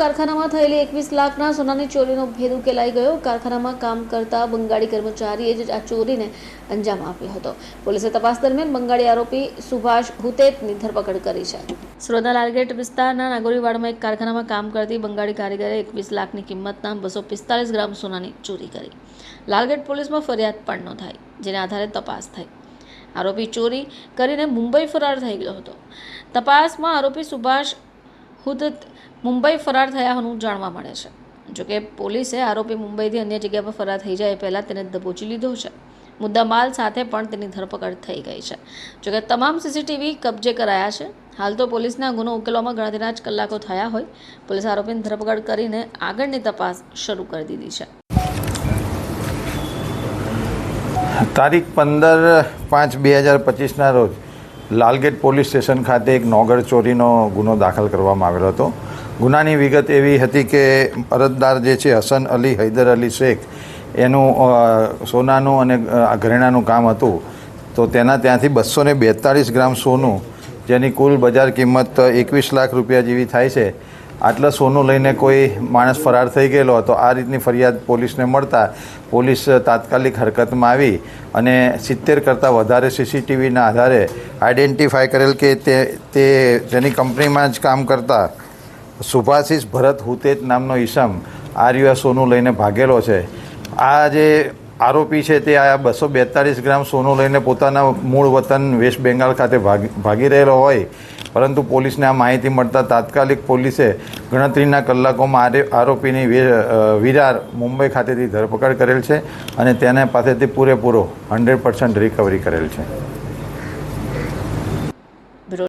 કારખાનામાં થયેલી એકવીસ લાખના સોનાની ચોરીનો ભેદ ઉકેલાઈ ગયો. કારખાનામાં કામ કરતા બંગાળી કર્મચારીએ જ આ ચોરીને અંજામ આપ્યો હતો. પોલીસે તપાસ દરમિયાન બંગાળી આરોપી સુભાષ હુતેતની ધરપકડ કરી છે. સુરતના લાલગેટ વિસ્તારના નાગોરીવાડમાં એક કારખાનામાં કામ કરતી બંગાળી કારીગરે એકવીસ લાખની કિંમતના બસો પિસ્તાલીસ ગ્રામ સોનાની ચોરી કરી. લાલગેટ પોલીસમાં ફરિયાદ પણ નોંધાઈ, જેના આધારે તપાસ થઈ. આરોપી ચોરી કરીને મુંબઈ ફરાર થઈ ગયો હતો. તપાસમાં આરોપી સુભાષ ખુદ મુંબઈ ફરાર થયા હોવાનું જાણવા મળે છે. જોકે પોલીસે આરોપી મુંબઈથી અન્ય જગ્યા પર ફરાર થઈ જાય પહેલાં તેને દબોચી લીધો છે. મુદ્દામાલ સાથે પણ તેની ધરપકડ થઈ ગઈ છે. જોકે તમામ સીસીટીવી કબજે કરાયા છે. હાલ તો પોલીસના ગુનો ઉકેલવામાં ગણતરીના જ કલાકો થયા હોય. પોલીસ આરોપીની ધરપકડ કરીને આગળની તપાસ શરૂ કરી દીધી છે. તારીખ પંદર પાંચ બે હજાર પચીસના રોજ લાલગેટ પોલીસ સ્ટેશન ખાતે એક નોગર ચોરીનો ગુનો દાખલ કરવામાં આવેલો હતો. ગુનાની વિગત એવી હતી કે અરજદાર જે છે, હસન અલી, હૈદર અલી શેખ, એનું સોનાનું અને ઘરેણાનું કામ હતું. તો તેના ત્યાંથી બસો ને બેતાળીસ ગ્રામ સોનું, જેની કુલ બજાર કિંમત એકવીસ લાખ રૂપિયા જેવી થાય છે આટલા સોનું લઈને કોઈ માણસ ફરાર થઈ ગયેલો હતો આ રીતની ફરિયાદ પોલીસને મળતા પોલીસ તાત્કાલિક હરકતમાં આવી અને સિત્તેર કરતાં વધારે સીસીટીવીના આધારે આઈડેન્ટિફાય કરેલ કે તે તે જેની કંપનીમાં જ કામ કરતા સુભાષિસ ભરત હુતેજ નામનો ઈસમ આ રહ્યું સોનું લઈને ભાગેલો છે. આ જે આરોપી છે તે આ બસો બેતાળીસ ગ્રામ સોનું લઈને પોતાના મૂળ વતન વેસ્ટ બેંગાલ ખાતે ભાગી ભાગી રહેલો હોય. પરંતુ પોલીસને આ માહિતી મળતા તાત્કાલિક પોલીસે ગણતરીના કલાકોમાં આરોપીની વિરાર મુંબઈ ખાતેથી ધરપકડ કરેલ છે અને તેના પાસેથી પૂરેપૂરો હંડ્રેડ પર્સન્ટ રિકવરી કરેલ છે.